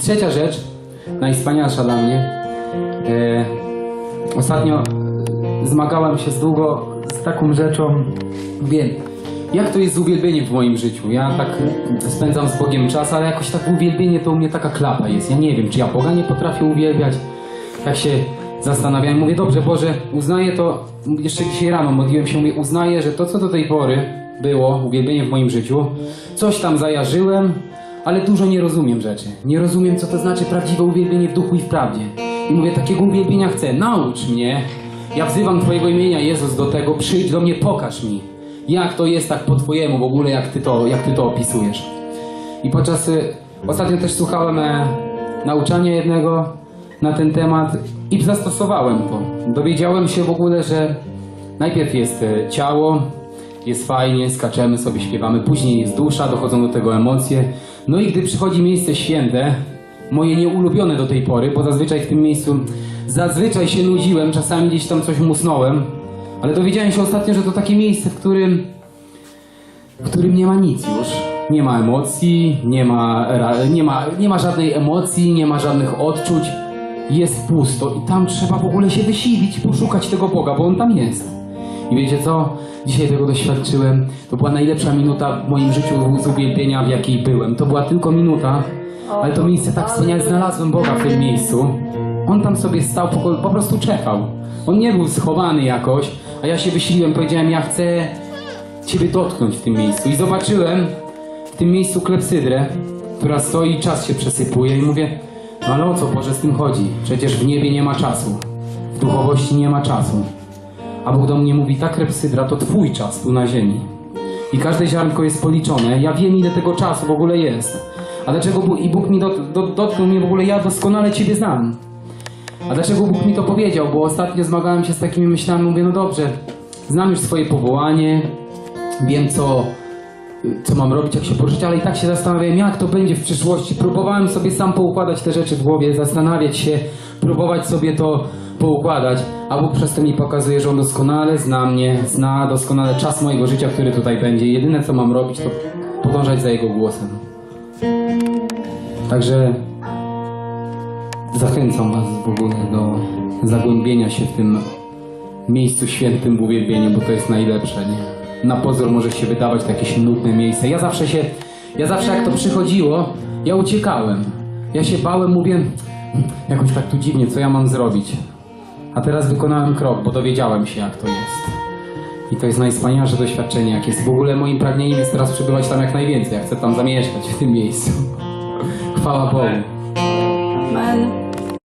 trzecia rzecz, najwspanialsza dla mnie. E, ostatnio zmagałem się z długo z taką rzeczą. Wiem, jak to jest z uwielbieniem w moim życiu. Ja tak spędzam z Bogiem czas, ale jakoś tak uwielbienie to u mnie taka klapa jest. Ja nie wiem, czy ja Boga nie potrafię uwielbiać. Tak się zastanawiałem, mówię, dobrze Boże, uznaję to, jeszcze dzisiaj rano modliłem się, mówię, uznaję, że to co do tej pory było, uwielbienie w moim życiu, coś tam zajarzyłem, ale dużo nie rozumiem rzeczy. Nie rozumiem, co to znaczy prawdziwe uwielbienie w duchu i w prawdzie. I mówię, takiego uwielbienia chcę, naucz mnie. Ja wzywam Twojego imienia, Jezus, do tego, przyjdź do mnie, pokaż mi. Jak to jest tak po Twojemu w ogóle, jak Ty to, jak ty to opisujesz. I podczas, y, ostatnio też słuchałem e, nauczania jednego na ten temat i zastosowałem to. Dowiedziałem się w ogóle, że najpierw jest e, ciało, jest fajnie, skaczemy sobie, śpiewamy, później jest dusza, dochodzą do tego emocje. No i gdy przychodzi miejsce święte, moje nieulubione do tej pory, bo zazwyczaj w tym miejscu, zazwyczaj się nudziłem, czasami gdzieś tam coś musnąłem, ale dowiedziałem się ostatnio, że to takie miejsce, w którym w którym nie ma nic już. Nie ma emocji, nie ma, nie ma, nie ma żadnej emocji, nie ma żadnych odczuć. Jest pusto i tam trzeba w ogóle się wysilić, poszukać tego Boga, bo On tam jest. I wiecie co? Dzisiaj tego doświadczyłem. To była najlepsza minuta w moim życiu z uwielbienia, w jakiej byłem. To była tylko minuta, ale to miejsce tak wspaniale znalazłem Boga w tym miejscu. On tam sobie stał, po, po prostu czekał. On nie był schowany jakoś, a ja się wysiliłem, powiedziałem, ja chcę Ciebie dotknąć w tym miejscu. I zobaczyłem w tym miejscu klepsydrę, która stoi i czas się przesypuje i mówię, no ale o co Boże z tym chodzi? Przecież w niebie nie ma czasu. W duchowości nie ma czasu. A Bóg do mnie mówi, ta klepsydra to Twój czas tu na ziemi. I każde ziarnko jest policzone. Ja wiem, ile tego czasu w ogóle jest. A dlaczego Bóg, i Bóg mi dot, dot, dotknął mnie w ogóle, ja doskonale Ciebie znam. A dlaczego Bóg mi to powiedział? Bo ostatnio zmagałem się z takimi myślami, mówię, no dobrze, znam już swoje powołanie, wiem co, co mam robić, jak się poruszać, ale i tak się zastanawiałem, jak to będzie w przyszłości. Próbowałem sobie sam poukładać te rzeczy w głowie, zastanawiać się, próbować sobie to poukładać, a Bóg przez to mi pokazuje, że On doskonale zna mnie, zna doskonale czas mojego życia, który tutaj będzie. Jedyne co mam robić, to podążać za Jego głosem. Także zachęcam Was w ogóle do zagłębienia się w tym miejscu świętym w uwielbieniu, bo to jest najlepsze, nie? Na pozór może się wydawać to jakieś nudne miejsce. Ja zawsze się, ja zawsze jak to przychodziło, ja uciekałem. Ja się bałem, mówię, "Hmm, jakoś tak tu dziwnie, co ja mam zrobić? A teraz wykonałem krok, bo dowiedziałem się, jak to jest. I to jest najwspanialsze doświadczenie, jak jest. W ogóle moim pragnieniem jest teraz przebywać tam jak najwięcej. Ja chcę tam zamieszkać, w tym miejscu. Chwała Bogu. Amen.